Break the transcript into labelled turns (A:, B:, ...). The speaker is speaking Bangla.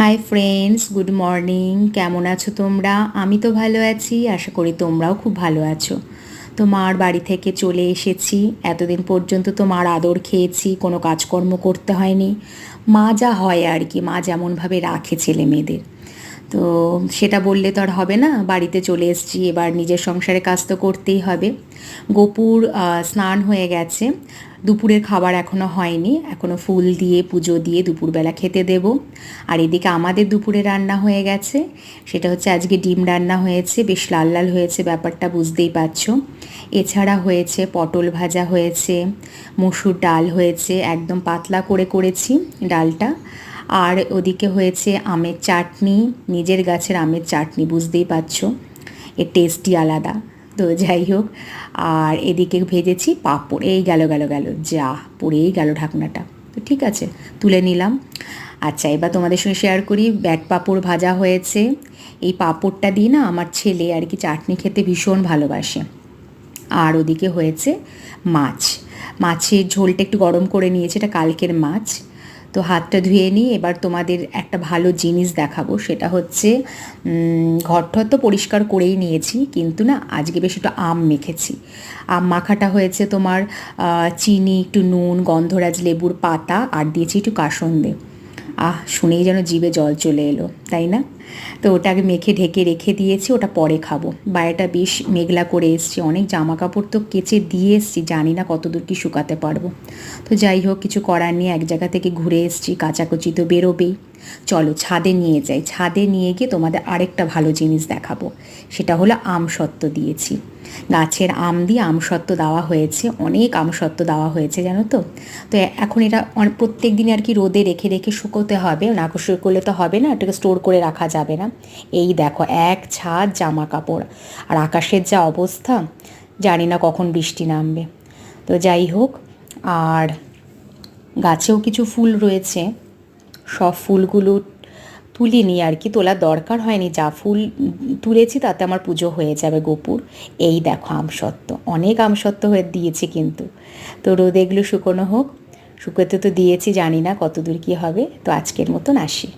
A: হাই ফ্রেন্ডস গুড মর্নিং কেমন আছো তোমরা? আমি তো ভালো আছি, আশা করি তোমরাও খুব ভালো আছো। তো মার বাড়ি থেকে চলে এসেছি। এতদিন পর্যন্ত তো মার আদর খেয়েছি, কোনো কাজকর্ম করতে হয়নি। মা যা হয় আর কি, মা যেমনভাবে রাখে ছেলে মেয়েদের। তো সেটা বললে তো আর হবে না। বাড়িতে চলে এসেছি, এবার নিজের সংসারে কাজ তো করতেই হবে। গোপুর স্নান হয়ে গেছে। দুপুরের খাবার এখনও হয়নি। এখনও ফুল দিয়ে, পুজো দিয়ে দুপুরবেলা খেতে দেব। আর এদিকে আমাদের দুপুরে রান্না হয়ে গেছে। সেটা হচ্ছে আজকে ডিম রান্না হয়েছে, বেশ লাল লাল হয়েছে, ব্যাপারটা বুঝতেই পারছ। এছাড়া হয়েছে পটল ভাজা হয়েছে, মসুর ডাল হয়েছে, একদম পাতলা করে করেছি ডালটা। আর ওদিকে হয়েছে আমের চাটনি, নিজের গাছের আমের চাটনি, বুঝতেই পারছ। এর টেস্টই আলাদা। তো যাই হোক, আর এদিকে ভেজেছি পাঁপড়, এই গেল গেল গেল, যা, পড়েই গেল ঢাকনাটা। তো ঠিক আছে, তুলে নিলাম। আচ্ছা এবার তোমাদের সঙ্গে শেয়ার করি, ব্যাট পাঁপড় ভাজা হয়েছে। এই পাঁপড়টা দিয়ে না আমার ছেলে আর কি চাটনি খেতে ভীষণ ভালোবাসে। আর ওদিকে হয়েছে মাছ। মাছের ঝোলটা একটু গরম করে নিয়েছে, এটা কালকের মাছ। তো হাতটা ধুয়ে নিই। এবার তোমাদের একটা ভালো জিনিস দেখাবো। সেটা হচ্ছে ঘরটা তো পরিষ্কার করেই নিয়েছি, কিন্তু না, আজকে বেশ একটু আম মেখেছি। আম মাখাটা হয়েছে তোমার চিনি, একটু নুন, গন্ধরাজ, লেবুর পাতা, আর দিয়েছি একটু কাসন্দে। আহ, শুনেই যেন জিভে জল চলে এলো, তাই না? তো ওটাকে মেখে ঢেকে রেখে দিয়েছি, ওটা পরে খাব। বাইরেটা বেশ মেঘলা করে এসছি, অনেক জামা কাপড় তো কেচে দিয়ে এসছি, জানি না কতদূর কি শুকাতে পারব। তো যাই হোক, কিছু করার নিয়ে এক জায়গা থেকে ঘুরে এসছি, কাচাকুচি তো বেরোবেই। চলো, ছাদে নিয়ে যাই। ছাদে নিয়ে গিয়ে তোমাদের আরেকটা ভালো জিনিস দেখাবো, সেটা হলো আমসত্ত্ব দিয়েছি। গাছের আম দিয়ে আমসত্ত্ব দেওয়া হয়েছে, অনেক আমসত্ত্ব দেওয়া হয়েছে, জানো তো? তো এখন এটা প্রত্যেক দিন আর কি রোদে রেখে রেখে শুকোতে হবে, না শুকোলে তো হবে না এটাকে স্টোর করে রাখা যাবে না। এই দেখো, এক ছাদ জামা কাপড় আর আকাশের যা অবস্থা, জানি না কখন বৃষ্টি নামবে। তো যাই হোক, আর গাছেও কিছু ফুল রয়েছে। সব ফুলগুলো তুলিনি আর কি তোলার দরকার হয়নি। যা ফুল তুলেছি, তাতে আমার পুজো হয়ে যাবে গোপুর। এই দেখো, আমসত্ত্ব। অনেক আমসত্ত্ব হয়ে দিয়েছি কিন্তু। তো রোদে এগুলো শুকোনো হোক। শুকোতে তো দিয়েছি, জানি না কতদূর কী হবে। তো আজকের মতন আসি।